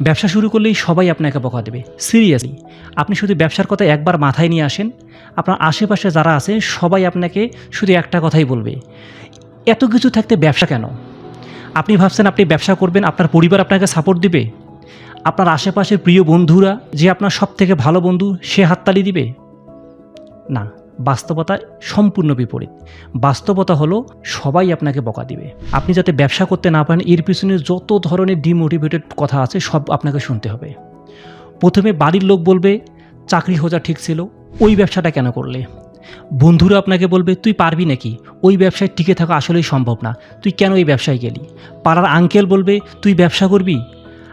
ব্যবসা শুরু করলেই সবাই আপনাকে বকা দেবে। সিরিয়াসলি আপনি শুধু ব্যবসার কথা একবার মাথায় নিয়ে আসেন। আপনার আশেপাশে যারা আছে, সবাই আপনাকে শুধু একটা কথাই বলবে। এত কিছু থাকতে ব্যবসা কেন? আপনি ভাবছেন আপনি ব্যবসা করবেন, আপনার পরিবার আপনাকে সাপোর্ট দিবে? আপনার আশেপাশের প্রিয় বন্ধুরা, যে আপনার সব থেকে ভালো বন্ধু, সে হাততালি দিবে? না। বাস্তবতা সম্পূর্ণ বিপরীত। বাস্তবতা হলো সবাই আপনাকে বকা দিবে। আপনি যাতে ব্যবসা করতে না পারেন, এর পিছনে যত ধরনের ডিমোটিভেটেড কথা আছে, সব আপনাকে শুনতে হবে। প্রথমে বাড়ির লোক বলবে, চাকরি খোঁজা ঠিক ছিল, ওই ব্যবসাটা কেন করলে? বন্ধুরা আপনাকে বলবে, তুই পারবি নাকি? ওই ব্যবসায় টিকে থাকা আসলেই সম্ভব না। তুই কেন এই ব্যবসায় গেলি? পাড়ার আঙ্কেল বলবে, তুই ব্যবসা করবি?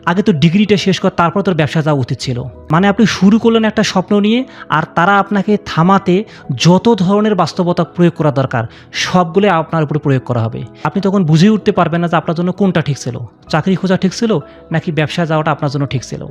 আগে তো ডিগ্রিটা শেষ কর, তারপর তোর ব্যবসা যাওয়া উচিত ছিল। মানে আপনি শুরু করলেন একটা স্বপ্ন নিয়ে, আর তারা আপনাকে থামাতে যত ধরনের বাস্তবতা প্রয়োগ করা দরকার, সবগুলো আপনার উপরে প্রয়োগ করা হবে। আপনি তখন বুঝে উঠতে পারবেন না যে আপনার জন্য কোনটা ঠিক ছিল। চাকরি খোঁজা ঠিক ছিল, নাকি ব্যবসা যাওয়াটা আপনার জন্য ঠিক ছিল?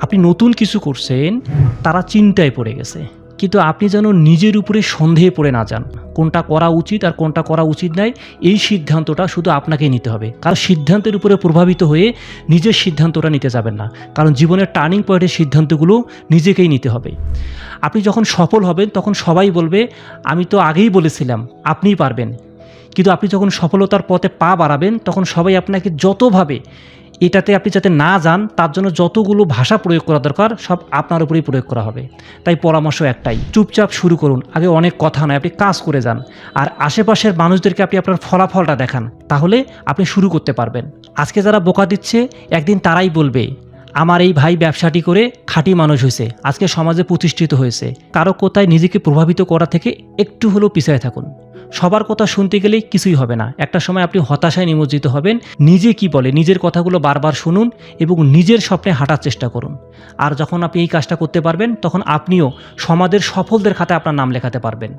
আপনি নতুন কিছু করছেন, তারা চিন্তায় পড়ে গেছে। কিন্তু আপনি যেন নিজের উপরে সন্দেহে পড়ে না যান। কোনটা করা উচিত আর কোনটা করা উচিত নয় এই সিদ্ধান্তটা শুধু আপনাকেই নিতে হবে। কারণ সিদ্ধান্তের উপরে প্রভাবিত হয়ে নিজের সিদ্ধান্তটা নিতে যাবেন না। কারণ জীবনের টার্নিং পয়েন্টের সিদ্ধান্তগুলো নিজেকেই নিতে হবে। আপনি যখন সফল হবেন, তখন সবাই বলবে, আমি তো আগেই বলেছিলাম, আপনিই পারবেন। কিন্তু আপনি যখন সফলতার পথে পা বাড়াবেন, তখন সবাই আপনাকে যতভাবে এটাতে আপনি যাতে না যান, তার জন্য যতগুলো ভাষা প্রয়োগ করা দরকার, সব আপনার উপরেই প্রয়োগ করা হবে। তাই পরামর্শ একটাই, চুপচাপ শুরু করুন। আগে অনেক কথা নয়, আপনি কাজ করে যান। আর আশেপাশের মানুষদেরকে আপনি আপনার ফলাফলটা দেখান, তাহলে আপনি শুরু করতে পারবেন। আজকে যারা বোকা দিচ্ছে, একদিন তারাই বলবে আমার এই ভাই ব্যবসাটি করে খাঁটি মানুষ হয়েছে, আজকে সমাজে প্রতিষ্ঠিত হয়েছে। কারও কোথায় নিজেকে প্রভাবিত করা থেকে একটু হলেও পিছিয়ে থাকুন। সবার কথা শুনতে গেলেই কিছুই হবে না। একটা সময় আপনি হতাশায় নিমজ্জিত হবেন, নিজে কি বলে, নিজের কথাগুলো বারবার শুনুন এবং নিজের স্বপ্নে হাঁটার চেষ্টা করুন। আর যখন আপনি এই কাজটা করতে পারবেন, তখন আপনিও সমাজের সফলদের খাতে আপনার নাম লেখাতে পারবেন।